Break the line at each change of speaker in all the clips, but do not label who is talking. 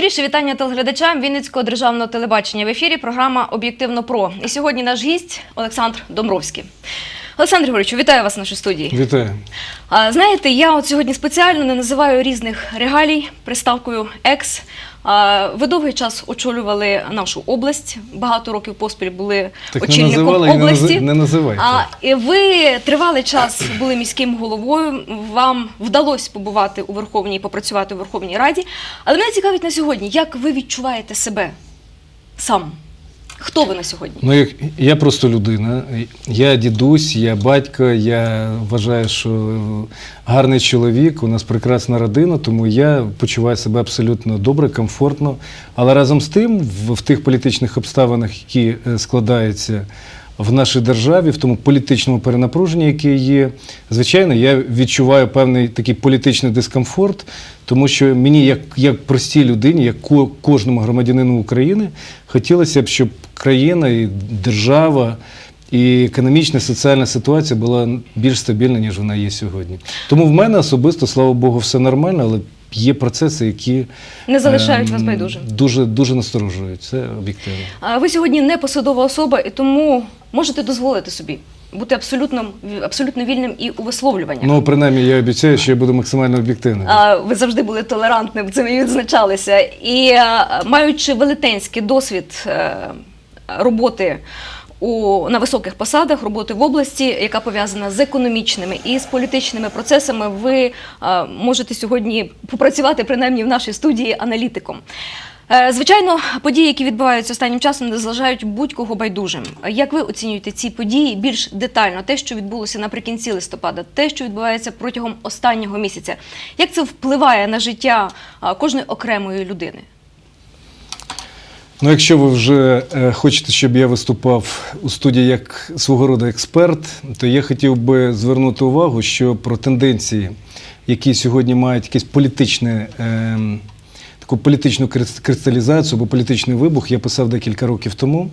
Найщиріше вітання телеглядачам Вінницького державного телебачення в ефірі. Програма Об'єктивно Про. І сьогодні наш гість Олександр Домровський. Олександр Григоровичу, вітаю вас в нашій студії.
Вітаю.
А, знаєте, я от сьогодні спеціально не називаю різних регалій приставкою екс. Ви довгий час очолювали нашу область. Багато років поспіль були
Так не
очільником
називали не
області.
не називайте.
А і ви тривалий час були міським головою. Вам вдалося побувати у Верховній, попрацювати у Верховній Раді. Але мене цікавить на сьогодні, як ви відчуваєте себе сам? Хто ви на сьогодні?
Ну, як я просто людина. Я дідусь, я батько, я вважаю, що гарний чоловік, у нас прекрасна родина, тому я почуваю себе абсолютно добре, комфортно. Але разом з тим, в, в тих політичних обставинах, які е, складаються в нашій державі, в тому політичному перенапруженні, яке є, звичайно, я відчуваю певний такий політичний дискомфорт, тому що мені, як, як простій людині, як ко- кожному громадянину України, хотілося б, щоб країна і держава. І економічна соціальна ситуація була більш стабільна, ніж вона є сьогодні. Тому в мене особисто, слава Богу, все нормально, але є процеси, які
Не залишають
ем,
вас байдужим.
Дуже дуже насторожують. Це об'єктивно.
А Ви сьогодні не посадова особа, і тому можете дозволити собі бути абсолютно, абсолютно вільним і у висловлюваннях.
Ну, принаймні, я обіцяю, що я буду максимально об'єктивним.
А, Ви завжди були толерантним, цим і відзначалися. І маючи велетенський досвід е, роботи у, на високих посадах, роботи в області, яка пов'язана з економічними і з політичними процесами, ви а, можете сьогодні попрацювати принаймні в нашій студії аналітиком. Е, Звичайно, події, які відбуваються останнім часом, не залишають будь-кого байдужим. Як ви оцінюєте ці події більш детально? Те, що відбулося наприкінці листопада, те, що відбувається протягом останнього місяця, як це впливає на життя кожної окремої людини?
Ну, якщо ви вже е, хочете, щоб я виступав у студії як свого роду експерт, то я хотів би звернути увагу, що про тенденції, які сьогодні мають якесь політичне. Е, Таку політичну крис- кристалізацію або політичний вибух я писав декілька років тому.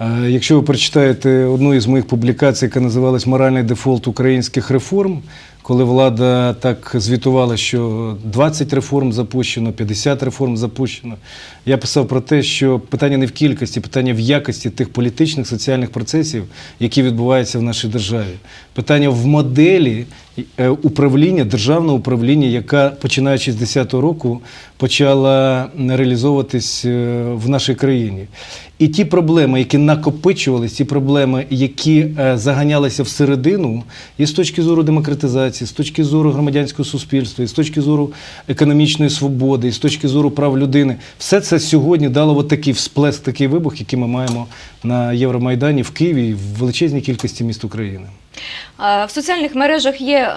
Е, Якщо ви прочитаєте одну із моїх публікацій, яка називалась Моральний дефолт українських реформ, коли влада так звітувала, що 20 реформ запущено, 50 реформ запущено, я писав про те, що питання не в кількості, питання в якості тих політичних соціальних процесів, які відбуваються в нашій державі. Питання в моделі е, управління, державного управління, яка починаючи з 10-го року почала реалізовуватись е, в нашій країні. І ті проблеми, які накопичувалися, ті проблеми, які е, заганялися всередину, і з точки зору демократизації, з точки зору громадянського суспільства, і з точки зору економічної свободи, і з точки зору прав людини, все це сьогодні дало от такий всплеск, такий вибух, який ми маємо на Євромайдані в Києві і в величезній кількості міст України.
А, В соціальних мережах є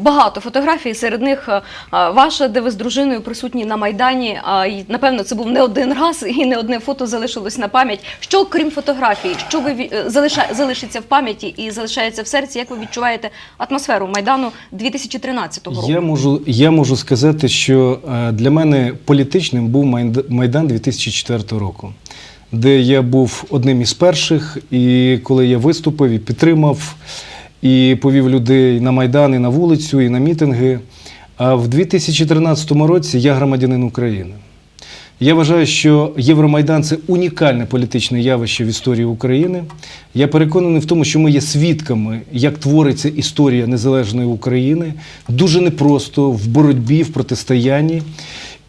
багато фотографій, серед них а, ваша, де ви з дружиною присутні на Майдані. І, Напевно, це був не один раз і не одне фото залишилось на пам'ять. Що, крім фотографій, що ви е, залишиться в пам'яті і залишається в серці? Як ви відчуваєте атмосферу Майдану 2013 року?
Я можу, я можу сказати, що е, для мене політичним був Майд- Майдан 2004 року, де я був одним із перших, і коли я виступив і підтримав, і повів людей на Майдан, і на вулицю, і на мітинги. А в 2013 році я громадянин України. Я вважаю, що Євромайдан це унікальне політичне явище в історії України. Я переконаний в тому, що ми є свідками, як твориться історія незалежної України. Дуже непросто в боротьбі, в протистоянні.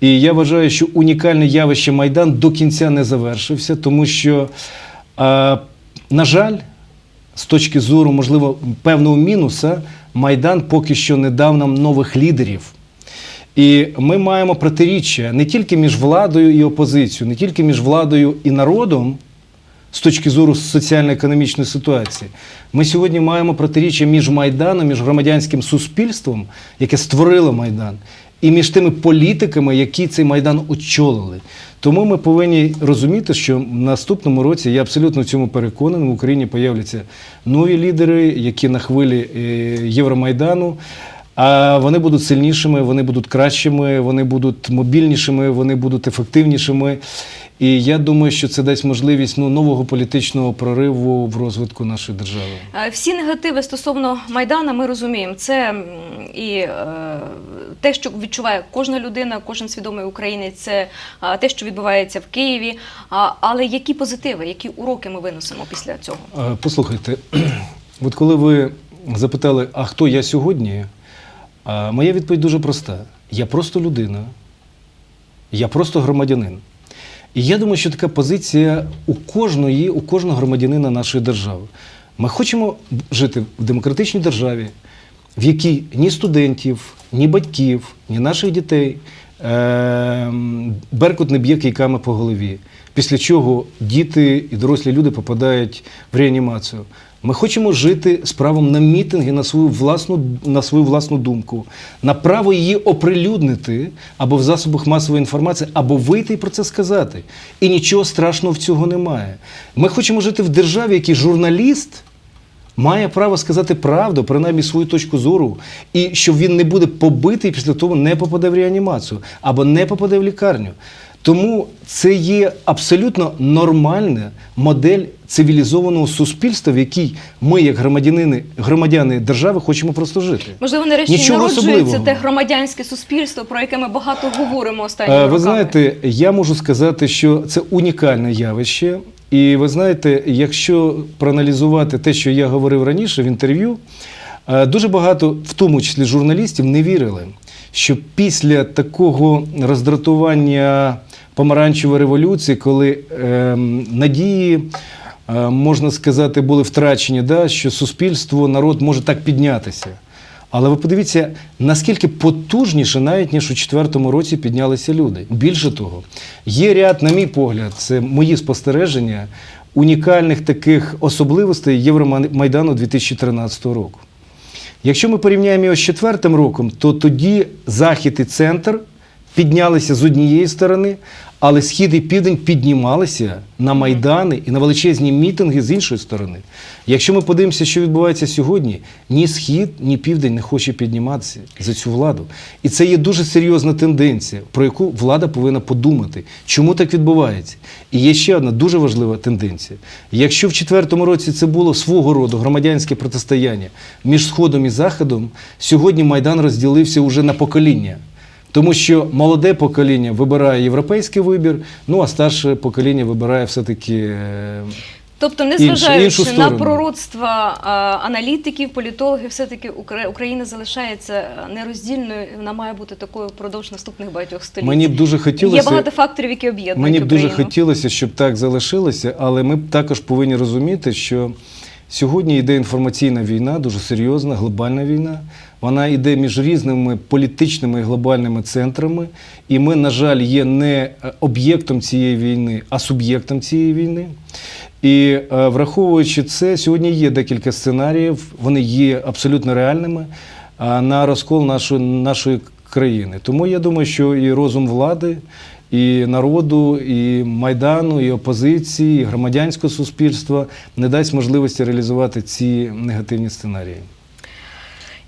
І я вважаю, що унікальне явище Майдан до кінця не завершився, тому що, на жаль, з точки зору, можливо, певного мінуса, Майдан поки що не дав нам нових лідерів. І ми маємо протиріччя не тільки між владою і опозицією, не тільки між владою і народом з точки зору соціально-економічної ситуації. Ми сьогодні маємо протиріччя між Майданом, між громадянським суспільством, яке створило Майдан, і між тими політиками, які цей Майдан очолили. Тому ми повинні розуміти, що в наступному році я абсолютно в цьому переконаний, в Україні появляться нові лідери, які на хвилі е, Євромайдану. А вони будуть сильнішими, вони будуть кращими, вони будуть мобільнішими, вони будуть ефективнішими. І я думаю, що це дасть можливість ну, нового політичного прориву в розвитку нашої держави.
Е, Всі негативи стосовно Майдана ми розуміємо. Це і е, те, що відчуває кожна людина, кожен свідомий українець, це е, те, що відбувається в Києві. А, але які позитиви, які уроки ми виносимо після цього?
Е, Послухайте, от коли ви запитали, а хто я сьогодні, а, моя відповідь дуже проста. Я просто людина, я просто громадянин. І я думаю, що така позиція у кожної, у кожного громадянина нашої держави. Ми хочемо жити в демократичній державі, в якій ні студентів, ні батьків, ні наших дітей е- беркут не б'є кийками по голові. Після чого діти і дорослі люди попадають в реанімацію. Ми хочемо жити з правом на мітинги на свою власну, на свою власну думку, на право її оприлюднити або в засобах масової інформації, або вийти і про це сказати. І нічого страшного в цього немає. Ми хочемо жити в державі, в журналіст має право сказати правду, принаймні свою точку зору, і щоб він не буде побитий після того, не попаде в реанімацію або не попаде в лікарню. Тому це є абсолютно нормальна модель цивілізованого суспільства, в якій ми, як громадянини, громадяни держави, хочемо просто жити.
Можливо, нарешті народжується те громадянське суспільство, про яке ми багато говоримо останніми
Е, Ви
роками.
знаєте, я можу сказати, що це унікальне явище. І ви знаєте, якщо проаналізувати те, що я говорив раніше в інтерв'ю, е, дуже багато, в тому числі журналістів, не вірили, що після такого роздратування помаранчевої революції, коли ем, надії, е, можна сказати, були втрачені, що суспільство, народ може так піднятися. Але ви подивіться, наскільки потужніше, навіть ніж у четвертому році піднялися люди. Більше того, є ряд, на мій погляд, це мої спостереження, унікальних таких особливостей Євромайдану 2013 року. Якщо ми порівняємо його з четвертим роком, то тоді захід і центр піднялися з однієї сторони, але схід і південь піднімалися на майдани і на величезні мітинги з іншої сторони. Якщо ми подивимося, що відбувається сьогодні, ні схід, ні південь не хоче підніматися за цю владу. І це є дуже серйозна тенденція, про яку влада повинна подумати, чому так відбувається. І є ще одна дуже важлива тенденція. Якщо в четвертому році це було свого роду громадянське протистояння між Сходом і Заходом, сьогодні Майдан розділився уже на покоління. Тому що молоде покоління вибирає європейський вибір, ну а старше покоління вибирає все-таки. е,
Тобто, незважаючи на пророцтва а, аналітиків, політологів, все-таки Укра- Україна залишається нероздільною. Вона має бути такою впродовж наступних багатьох століть.
Мені б дуже
Є
хотілося.
багато факторів, які об'єднують
Мені б дуже
Україну.
хотілося, щоб так залишилося, але ми б також повинні розуміти, що сьогодні йде інформаційна війна, дуже серйозна, глобальна війна. Вона йде між різними політичними і глобальними центрами. І ми, на жаль, є не е, об'єктом цієї війни, а суб'єктом цієї війни. І е, враховуючи це, сьогодні є декілька сценаріїв, вони є абсолютно реальними на розкол нашої, нашої країни. Тому я думаю, що і розум влади, і народу, і майдану, і опозиції, і громадянського суспільства не дасть можливості реалізувати ці негативні сценарії.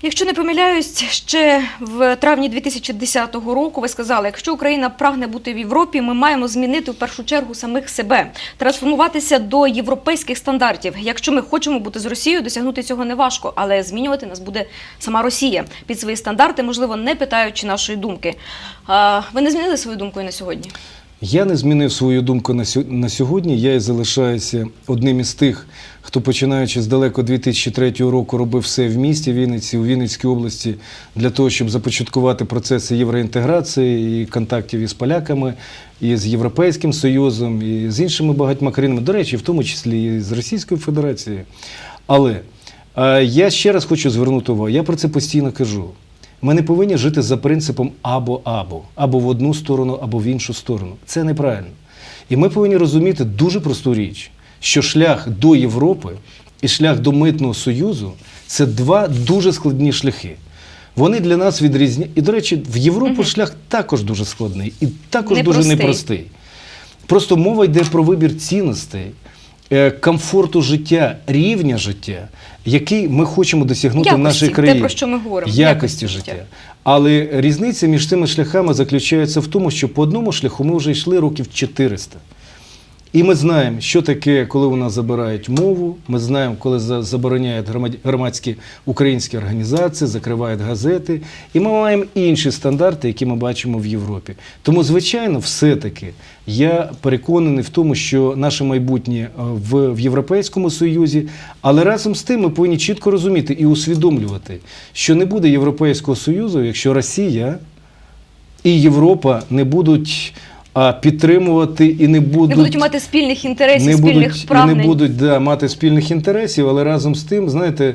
Якщо не помиляюсь, ще в травні 2010 року ви сказали, якщо Україна прагне бути в Європі, ми маємо змінити в першу чергу самих себе, трансформуватися до європейських стандартів. Якщо ми хочемо бути з Росією, досягнути цього не важко, але змінювати нас буде сама Росія під свої стандарти, можливо, не питаючи нашої думки. Ви не змінили свою думку і на сьогодні?
Я не змінив свою думку на сьо- на сьогодні. Я і залишаюся одним із тих, хто починаючи з далеко 2003 року робив все в місті Вінниці, у Вінницькій області для того, щоб започаткувати процеси євроінтеграції і контактів із поляками, і з Європейським Союзом, і з іншими багатьма країнами, до речі, в тому числі і з Російською Федерацією. Але е, я ще раз хочу звернути увагу, я про це постійно кажу. Ми не повинні жити за принципом або-або, або в одну сторону, або в іншу сторону. Це неправильно. І ми повинні розуміти дуже просту річ, що шлях до Європи і шлях до митного союзу це два дуже складні шляхи. Вони для нас відрізні. І, до речі, в Європу шлях також дуже складний і також дуже
Непростий.
непростий. Просто мова йде про вибір цінностей. е, комфорту життя, рівня життя, який ми хочемо досягнути в
Якості,
нашій
те,
країні.
про що ми говоримо,
Якості, життя. Але різниця між цими шляхами заключається в тому, що по одному шляху ми вже йшли років 400. І ми знаємо, що таке, коли у нас забирають мову. Ми знаємо, коли забороняють громад- громадські українські організації, закривають газети. І ми маємо інші стандарти, які ми бачимо в Європі. Тому, звичайно, все-таки я переконаний в тому, що наше майбутнє е, в, в Європейському Союзі, але разом з тим ми повинні чітко розуміти і усвідомлювати, що не буде Європейського Союзу, якщо Росія і Європа не будуть а, підтримувати і не будуть,
Не будуть мати спільних інтересів,
не
спільних
будуть,
прагнень.
не будуть да, мати спільних інтересів, але разом з тим, знаєте,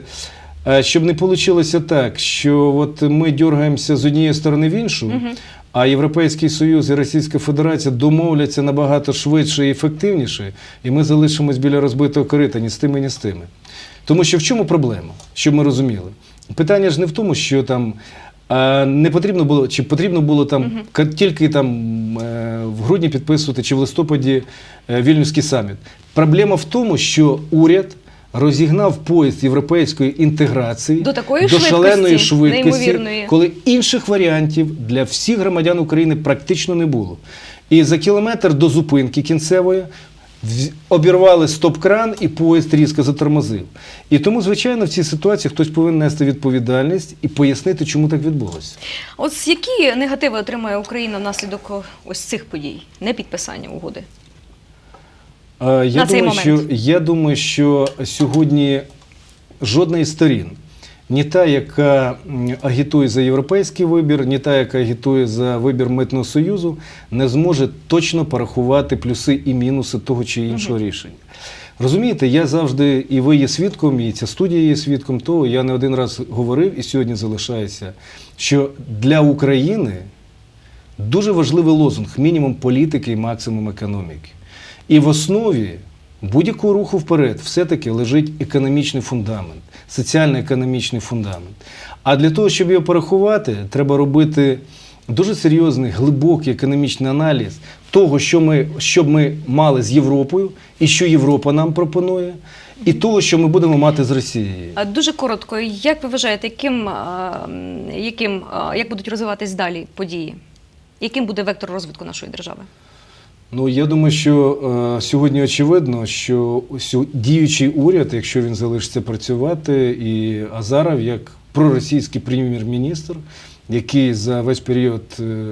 щоб не вийшло так, що от ми дергаємося з однієї сторони в іншу, а Європейський Союз і Російська Федерація домовляться набагато швидше і ефективніше, і ми залишимось біля розбитого корита ні з тими, ні з тими. Тому що в чому проблема, щоб ми розуміли? Питання ж не в тому, що там а, не потрібно було, чи потрібно було там ка- тільки там е, в грудні підписувати, чи в листопаді е, Вільнюський саміт. Проблема в тому, що уряд розігнав поїзд європейської інтеграції
До такої
до
швидкості,
шаленої швидкості, коли інших варіантів для всіх громадян України практично не було. І за кілометр до зупинки кінцевої обірвали стоп-кран і поїзд різко затормозив. І тому, звичайно, в цій ситуації хтось повинен нести відповідальність і пояснити, чому так відбулося.
От які негативи отримає Україна внаслідок ось цих подій, не підписання угоди?
Е, Я
На цей
думаю, що, я думаю, що сьогодні жодна із сторін, ні та, яка агітує за європейський вибір, ні та, яка агітує за вибір митного союзу, не зможе точно порахувати плюси і мінуси того чи іншого рішення. Розумієте, я завжди, і ви є свідком, і ця студія є свідком того, я не один раз говорив і сьогодні залишаюся, що для України дуже важливий лозунг мінімум політики і максимум економіки. І в основі будь-якого руху вперед все-таки лежить економічний фундамент, соціально-економічний фундамент. А для того, щоб його порахувати, треба робити дуже серйозний, глибокий економічний аналіз того, що ми, що ми мали з Європою, і що Європа нам пропонує, і того, що ми будемо мати з Росією.
Дуже коротко, як ви вважаєте, яким, яким, як будуть розвиватись далі події? Яким буде вектор розвитку нашої держави?
Ну, я думаю, що е, сьогодні очевидно, що діючий уряд, якщо він залишиться працювати, і Азаров як проросійський прем'єр-міністр, який за весь період е,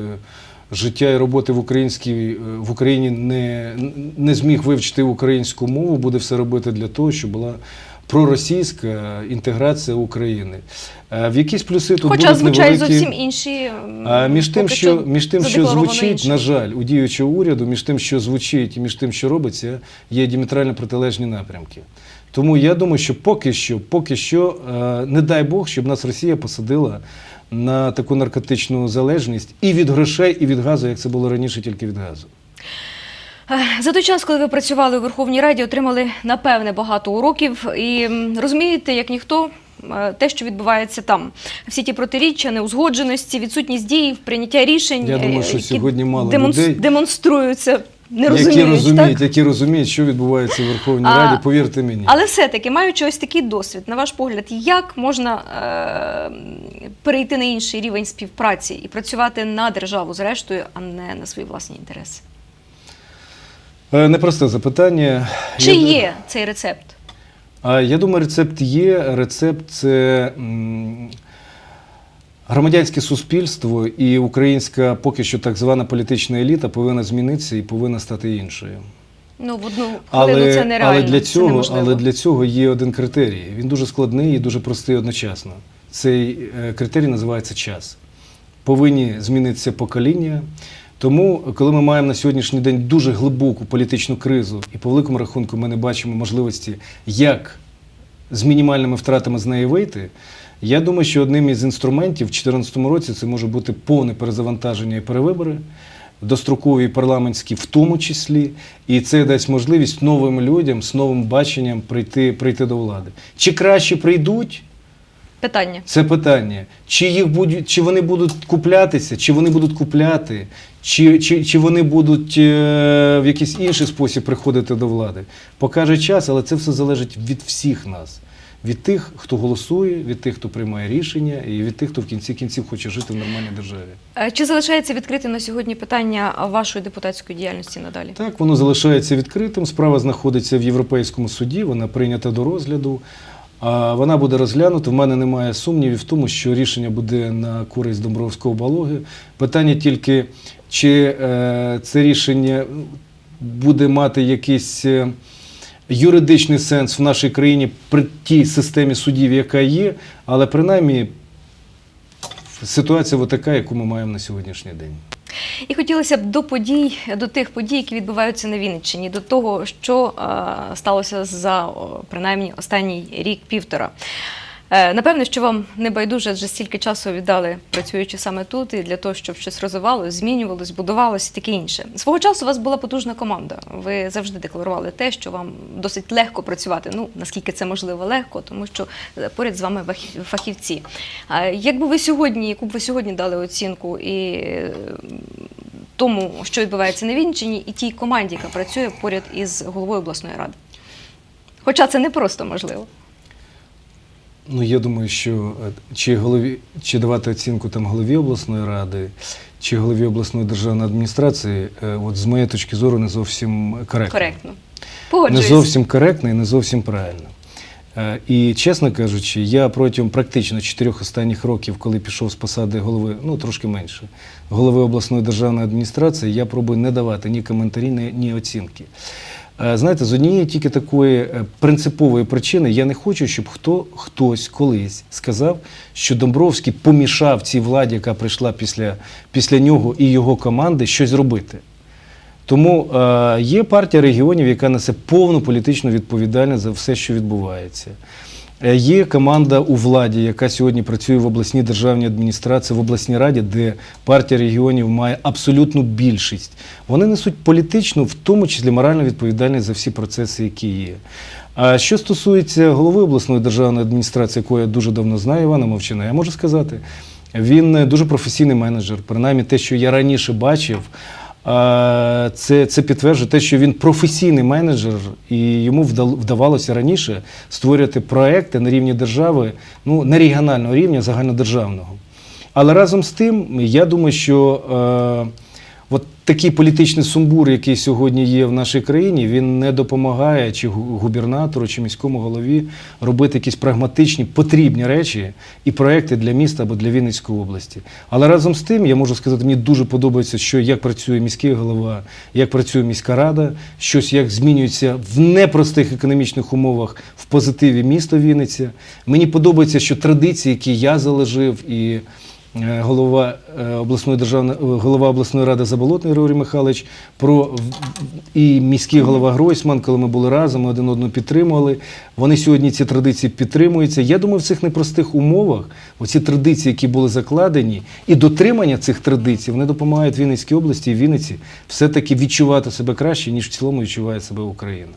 життя і роботи в, українській, е, в Україні не, не зміг вивчити українську мову, буде все робити для того, щоб була проросійська інтеграція України. Е, В якісь плюси тут
Хоча
будуть
звучають
невеликі...
зовсім інші.
А між тим, що, між тим, що звучить,
інше.
на жаль, у діючого уряду, між тим, що звучить і між тим, що робиться, є діаметрально протилежні напрямки. Тому я думаю, що поки що, поки що, е, не дай Бог, щоб нас Росія посадила на таку наркотичну залежність і від грошей, і від газу, як це було раніше, тільки від газу.
За той час, коли ви працювали у Верховній Раді, отримали напевне багато уроків і розумієте, як ніхто. е, Те, що відбувається там, всі ті протиріччя, неузгодженості, відсутність дій, прийняття рішень,
Я думаю,
е,
що
які
сьогодні мало
демонс-
людей,
демонструються, не
які
розуміють,
розуміють,
так?
які розуміють, що відбувається в Верховній
А,
Раді, повірте мені.
Але все-таки, маючи ось такий досвід, на ваш погляд, як можна е, перейти на інший рівень співпраці і працювати на державу зрештою, а не на свої власні інтереси?
Е, Непросте запитання.
Чи
Я-
є цей рецепт?
А я думаю, рецепт є. Рецепт це м, громадянське суспільство і українська поки що так звана політична еліта повинна змінитися і повинна стати іншою.
Ну, в одну хвилину це нереально.
але, для
це
цього,
неможливо.
але для цього є один критерій. Він дуже складний і дуже простий одночасно. Цей е, критерій називається час. Повинні змінитися покоління. Тому, коли ми маємо на сьогоднішній день дуже глибоку політичну кризу, і по великому рахунку ми не бачимо можливості, як з мінімальними втратами з неї вийти. Я думаю, що одним із інструментів в 2014 році це може бути повне перезавантаження і перевибори, дострокові парламентські в тому числі, і це дасть можливість новим людям з новим баченням прийти, прийти до влади. Чи краще прийдуть?
Питання.
Це питання. Чи їх будуть, чи вони будуть куплятися, чи вони будуть купляти, чи, чи, чи вони будуть е, в якийсь інший спосіб приходити до влади. Покаже час, але це все залежить від всіх нас. Від тих, хто голосує, від тих, хто приймає рішення, і від тих, хто в кінці кінців хоче жити в нормальній державі.
Е, Чи залишається відкритим на сьогодні питання вашої депутатської діяльності надалі?
Так, воно залишається відкритим. Справа знаходиться в Європейському суді, вона прийнята до розгляду. Вона буде розглянута. В мене немає сумнівів в тому, що рішення буде на користь Домбровського балоги. Питання тільки, чи е, це рішення буде мати якийсь е, юридичний сенс в нашій країні при тій системі судів, яка є, але принаймні ситуація така, яку ми маємо на сьогоднішній день.
І хотілося б до подій, до тих подій, які відбуваються на Вінниччині, до того, що е, сталося за принаймні останній рік-півтора. Е, Напевне, що вам не байдуже, адже стільки часу віддали, працюючи саме тут, і для того, щоб щось розвивалось, змінювалось, будувалось і таке інше. Свого часу у вас була потужна команда. Ви завжди декларували те, що вам досить легко працювати. Ну наскільки це можливо легко, тому що е, поряд з вами фахівці. Якби ви сьогодні, яку б ви сьогодні дали оцінку і е, тому, що відбувається на Вінниччині, і тій команді, яка працює поряд із головою обласної ради? Хоча це не просто можливо.
Ну, я думаю, що е, чи голові, чи давати оцінку там голові обласної ради, чи голові обласної державної адміністрації, е, от з моєї точки зору, не зовсім коректно.
Коректно.
Не зовсім коректно і не зовсім правильно. Е, І чесно кажучи, я протягом практично чотирьох останніх років, коли пішов з посади голови, ну трошки менше, голови обласної державної адміністрації, я пробую не давати ні коментарі, ні, ні оцінки. Е, Знаєте, з однієї тільки такої е, принципової причини я не хочу, щоб хто хтось колись сказав, що Домбровський помішав цій владі, яка прийшла після, після нього і його команди, щось робити. Тому е, є партія регіонів, яка несе повну політичну відповідальність за все, що відбувається. Е, Є команда у владі, яка сьогодні працює в обласній державній адміністрації, в обласній раді, де партія регіонів має абсолютну більшість. Вони несуть політичну, в тому числі моральну відповідальність за всі процеси, які є. А що стосується голови обласної державної адміністрації, якого я дуже давно знаю, Івана Мовчина, я можу сказати, він е, дуже професійний менеджер. Принаймні те, що я раніше бачив, це, це підтверджує те, що він професійний менеджер, і йому вдавалося раніше створювати проекти на рівні держави, ну не регіонального рівня, а загальнодержавного. Але разом з тим, я думаю, що е, от такий політичний сумбур, який сьогодні є в нашій країні, він не допомагає чи губернатору, чи міському голові робити якісь прагматичні, потрібні речі і проекти для міста або для Вінницької області. Але разом з тим, я можу сказати, мені дуже подобається, що як працює міський голова, як працює міська рада, щось як змінюється в непростих економічних умовах в позитиві місто Вінниця. Мені подобається, що традиції, які я заложив, і голова е, обласної державної е, голова обласної ради Заболотний Григорій Михайлович, про і міський голова Гройсман, коли ми були разом, ми один одного підтримували. Вони сьогодні ці традиції підтримуються. Я думаю, в цих непростих умовах оці традиції, які були закладені, і дотримання цих традицій, вони допомагають Вінницькій області і Вінниці все-таки відчувати себе краще, ніж в цілому відчуває себе Україна.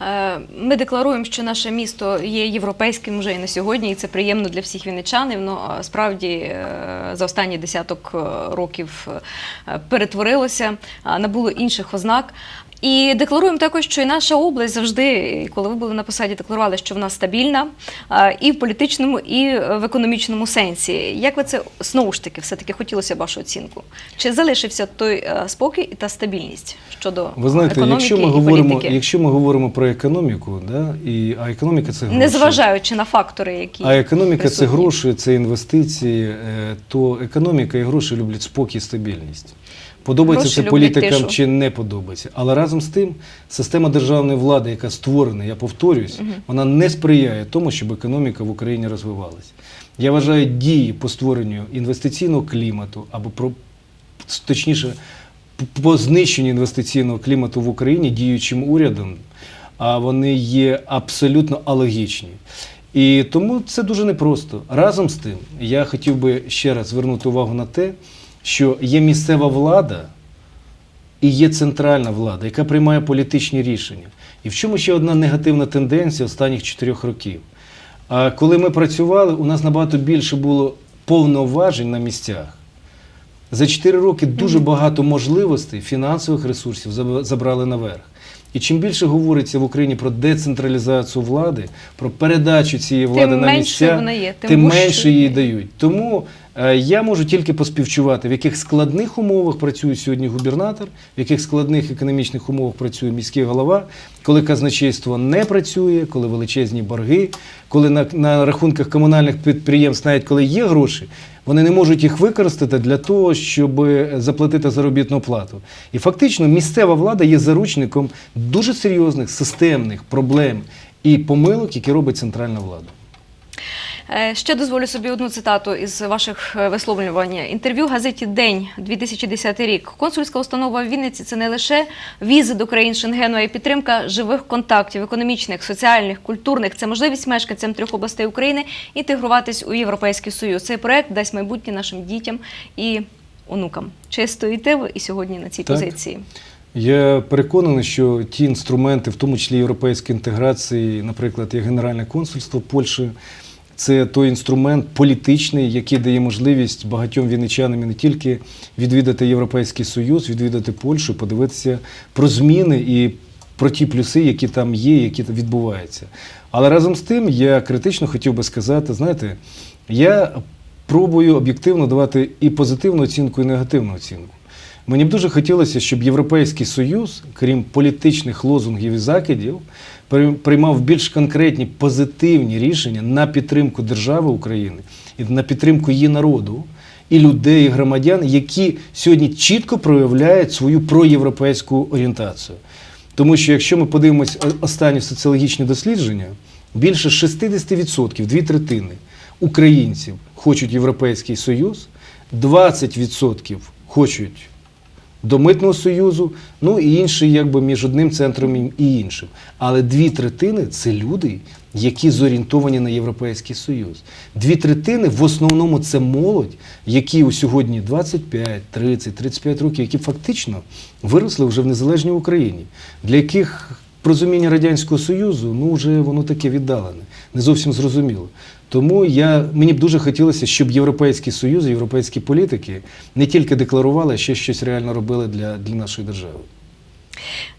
Е, Ми декларуємо, що наше місто є європейським вже і на сьогодні, і це приємно для всіх вінничанів. Ну справді е, за останні десяток е, років перетворилося, набуло інших ознак. І декларуємо також, що і наша область завжди, коли ви були на посаді, декларували, що вона стабільна е, і в політичному, і в економічному сенсі. Як ви це знову ж таки все таки хотілося б вашу оцінку? Чи залишився той е, спокій та стабільність щодо
Ви знаєте,
економіки
якщо ми
і
говоримо,
політики?
якщо ми говоримо про економіку, да, і, а економіка це гроші.
Незважаючи на фактори, які
А економіка це гроші, це інвестиції, е, то економіка і гроші люблять спокій і стабільність. Подобається
Гроші
це
люблять
політикам
тишу.
чи не подобається. Але разом з тим, система державної влади, яка створена, я повторююсь, вона не сприяє тому, щоб економіка в Україні розвивалася. Я вважаю дії по створенню інвестиційного клімату або про точніше п- по знищенню інвестиційного клімату в Україні діючим урядом, а вони є абсолютно алогічні. І тому це дуже непросто. Разом з тим, я хотів би ще раз звернути увагу на те, що є місцева влада і є центральна влада, яка приймає політичні рішення. І в чому ще одна негативна тенденція останніх чотирьох років? А коли ми працювали, у нас набагато більше було повноважень на місцях. За 4 роки дуже багато можливостей, фінансових ресурсів забрали наверх. І чим більше говориться в Україні про децентралізацію влади, про передачу цієї влади на місця,
є, тим
тим менше її дають. Тому я можу тільки поспівчувати, в яких складних умовах працює сьогодні губернатор, в яких складних економічних умовах працює міський голова, коли казначейство не працює, коли величезні борги, коли на, на рахунках комунальних підприємств, навіть коли є гроші, вони не можуть їх використати для того, щоб заплатити заробітну плату. І фактично місцева влада є заручником дуже серйозних системних проблем і помилок, які робить центральна влада.
Е, Ще дозволю собі одну цитату із ваших е, висловлювань. Інтерв'ю газеті День 2010 рік. Консульська установа в Вінниці це не лише візи до країн Шенгену, а й підтримка живих контактів, економічних, соціальних, культурних. Це можливість мешканцям трьох областей України інтегруватись у Європейський Союз. Цей проект дасть майбутнє нашим дітям і онукам. Чи стоїте ви і сьогодні на цій
Так.
позиції?
Я переконаний, що ті інструменти, в тому числі європейської інтеграції, наприклад, як Генеральне консульство Польщі, це той інструмент політичний, який дає можливість багатьом вінничанам не тільки відвідати Європейський Союз, відвідати Польщу, подивитися про зміни і про ті плюси, які там є, які там відбуваються. Але разом з тим я критично хотів би сказати, знаєте, я пробую об'єктивно давати і позитивну оцінку, і негативну оцінку. Мені б дуже хотілося, щоб Європейський Союз, крім політичних лозунгів і закидів, при- приймав більш конкретні позитивні рішення на підтримку держави України і на підтримку її народу, і людей, і громадян, які сьогодні чітко проявляють свою проєвропейську орієнтацію. Тому що якщо ми подивимось о- останні соціологічні дослідження, більше 60%, дві третини українців хочуть Європейський Союз, 20% хочуть до митного союзу, ну і інші, якби між одним центром і іншим. Але дві третини це люди, які зорієнтовані на Європейський Союз. Дві третини в основному це молодь, які у сьогодні 25, 30, 35 років, які фактично виросли вже в незалежній Україні, для яких розуміння Радянського Союзу ну вже воно таке віддалене, не зовсім зрозуміло. Тому я, мені б дуже хотілося, щоб Європейський Союз, європейські політики не тільки декларували, а ще щось реально робили для, для нашої держави.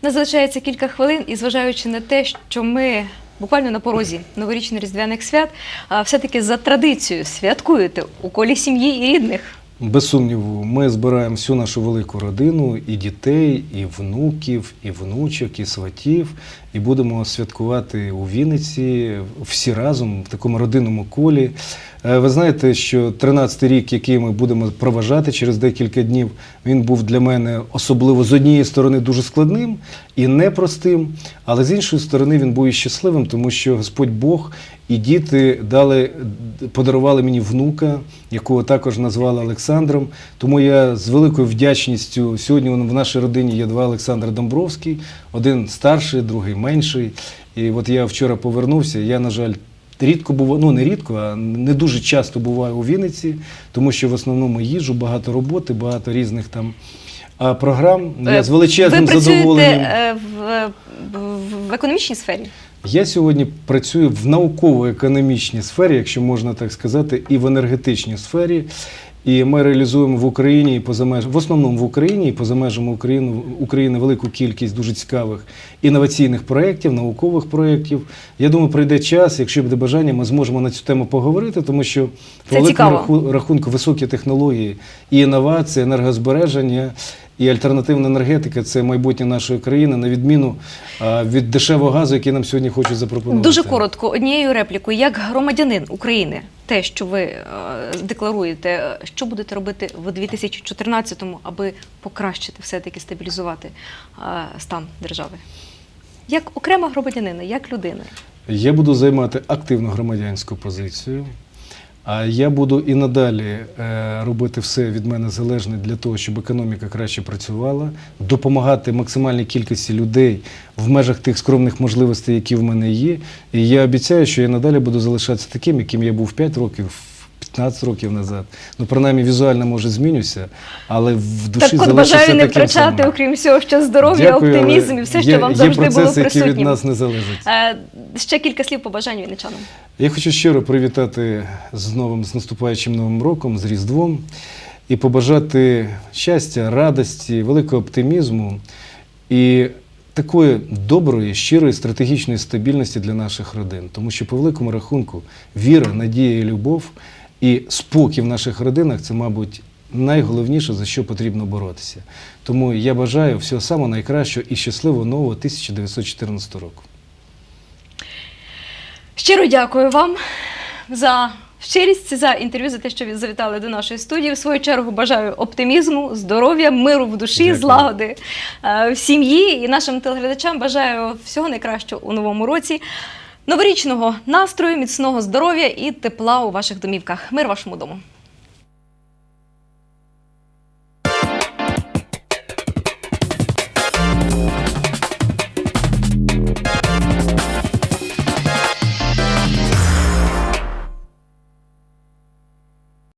Нас залишається кілька хвилин, і зважаючи на те, що ми буквально на порозі новорічних різдвяних свят, а, все-таки за традицією святкуєте у колі сім'ї і рідних.
Без сумніву, ми збираємо всю нашу велику родину, і дітей, і внуків, і внучок, і сватів, і будемо святкувати у Вінниці всі разом в такому родинному колі. Е, Ви знаєте, що 13-й рік, який ми будемо проважати через декілька днів, він був для мене особливо з однієї сторони дуже складним і непростим, але з іншої сторони він був і щасливим, тому що Господь Бог і діти дали, подарували мені внука, якого також назвали Олександром. Тому я з великою вдячністю сьогодні в нашій родині є два Олександри Домбровський, один старший, другий менший. І от я вчора повернувся. Я, на жаль, рідко буваю, ну не рідко, а не дуже часто буваю у Вінниці, тому що в основному їжу, багато роботи, багато різних там а, програм. Я з величезним
Ви працюєте
задоволенням.
е, в, в, в економічній сфері?
Я сьогодні працюю в науково-економічній сфері, якщо можна так сказати, і в енергетичній сфері. І ми реалізуємо в Україні і поза меж... в основному в Україні і поза межами України, України велику кількість дуже цікавих інноваційних проєктів, наукових проєктів. Я думаю, прийде час, якщо буде бажання, ми зможемо на цю тему поговорити, тому що великому рахунку високі технології і інновації, енергозбереження. І альтернативна енергетика це майбутнє нашої країни, на відміну від дешевого газу, який нам сьогодні хочуть запропонувати.
Дуже коротко, однією реплікою, як громадянин України, те, що ви е, декларуєте, що будете робити в 2014-му, аби покращити, все-таки стабілізувати е, стан держави? Як окрема громадянина, як людина?
Я буду займати активну громадянську позицію. А я буду і надалі е, робити все від мене залежне для того, щоб економіка краще працювала, допомагати максимальній кількості людей в межах тих скромних можливостей, які в мене є. І я обіцяю, що я надалі буду залишатися таким, яким я був 5 років, 15 років назад. Ну, принаймні, візуально може змінюся, але в душі
Так от бажаю не втрачати,
самим.
окрім всього, що здоров'я, оптимізм і все, що
є,
вам
є
завжди було
процеси, які від нас не залежать.
Е, Ще кілька слів побажань вінничанам.
Я хочу щиро привітати з новим, з наступаючим новим роком, з Різдвом і побажати щастя, радості, великого оптимізму і такої доброї, щирої стратегічної стабільності для наших родин. Тому що, по великому рахунку, віра, надія і любов і спокій в наших родинах це, мабуть, найголовніше, за що потрібно боротися. Тому я бажаю всього самого найкращого і щасливого нового 1914 року.
Щиро дякую вам за щирість, за інтерв'ю, за те, що ви завітали до нашої студії. В свою чергу бажаю оптимізму, здоров'я, миру в душі,
Дякую.
злагоди е, в сім'ї і нашим телеглядачам бажаю всього найкращого у новому році. Новорічного настрою, міцного здоров'я і тепла у ваших домівках. Мир вашому дому.